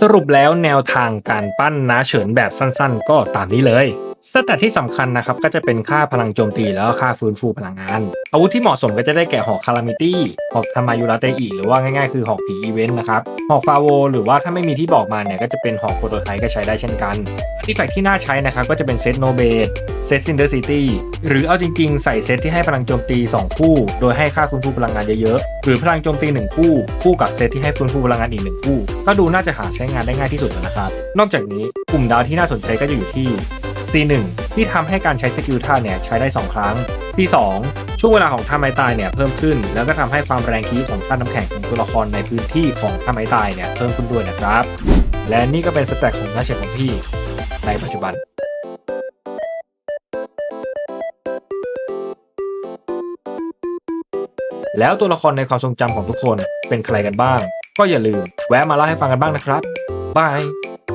สรุปแล้วแนวทางการปั้นน้าเฉินแบบสั้นๆ ก็ตามนี้เลย สแตทที่สำคัญนะครับก็จะเป็นค่าพลังโจมตีแล้วก็ค่าฟื้นฟูพลังงาน อาวุธที่เหมาะสมก็จะได้แก่หอกคารามิตี้หอกทามายุระเตอิหรือว่าง่ายๆคือหอกผีอีเวนต์นะครับหอกฟาโวหรือว่าถ้าไม่มีที่บอกมาเนี่ยก็จะเป็นหอกโปรโตไทป์ก็ใช้ได้เช่นกันอาร์ติแฟกที่น่าใช้นะครับก็จะเป็นเซตโนเบดเซตซินเดอร์ซิตี้หรือเอาจริงๆ ใส่เซตที่ให้พลังโจมตี 2 คู่ โดยให้ค่าฟื้นฟูพลังงานเยอะๆ หรือพลังโจมตี 1 คู่ คู่กับเซตที่ให้ฟื้นฟูพลังงานอีก 1 คู่ ก็ดูน่าจะหาใช้งานได้ง่ายที่สุดแล้วนะครับ นอกจากนี้กลุ่มดาวที่น่าสนใจก็จะอยู่ที่ C1 ที่ทำให้การใช้สกิลท่าเนี่ยใช้ได้ 2 ครั้ง C2 ช่วงเวลาของท่าไม้ตายเนี่ยเพิ่มขึ้น แล้วก็ทำให้ความแรงคีของท่าน้ำแข็งของตัวละครในพื้นที่ของท่าไม้ตายเนี่ยเพิ่มขึ้นด้วยนะครับ และนี่ก็เป็นสแต็กของหน้าเฉดของพี่ในปัจจุบันแล้วตัวละครในความทรงจำของทุกคนเป็นใครกันบ้าง ก็อย่าลืมแวะมาเล่าให้ฟังกันบ้างนะครับ บาย